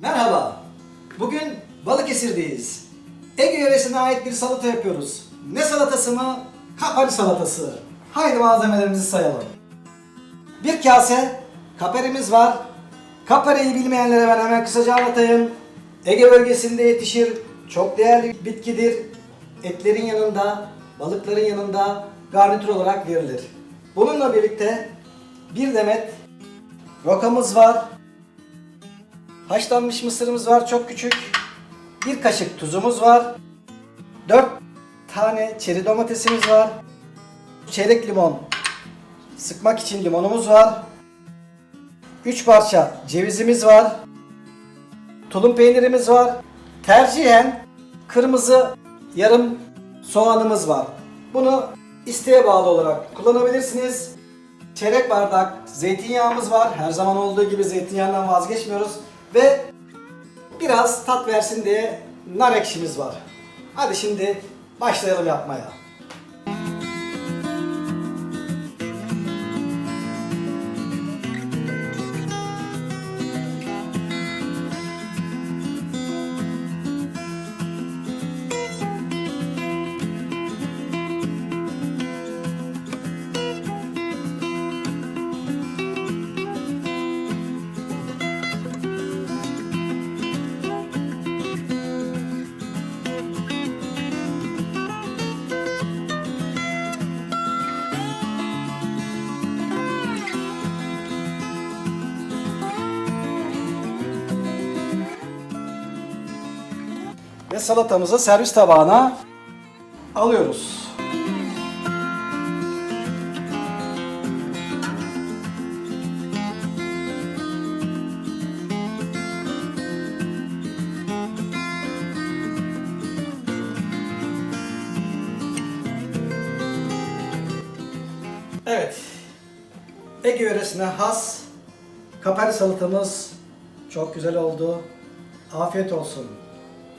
Merhaba. Bugün Balıkesir'deyiz. Ege yöresine ait bir salata yapıyoruz. Ne salatası mı? Kapari salatası. Haydi malzemelerimizi sayalım. Bir kase kaperimiz var. Kapariyi bilmeyenlere ben hemen kısaca anlatayım. Ege bölgesinde yetişir. Çok değerli bir bitkidir. Etlerin yanında, balıkların yanında garnitür olarak verilir. Bununla birlikte bir demet rokamız var. Haşlanmış mısırımız var çok küçük. Bir kaşık tuzumuz var. 4 tane çeri domatesimiz var. Çeyrek limon sıkmak için limonumuz var. 3 parça cevizimiz var. Tulum peynirimiz var. Tercihen kırmızı yarım soğanımız var. Bunu isteğe bağlı olarak kullanabilirsiniz. Çeyrek bardak zeytinyağımız var. Her zaman olduğu gibi zeytinyağından vazgeçmiyoruz. Ve biraz tat versin diye nar ekşimiz var. Hadi şimdi başlayalım yapmaya. Ve salatamızı servis tabağına alıyoruz. Evet. Ege yöresine has kapari salatamız çok güzel oldu. Afiyet olsun.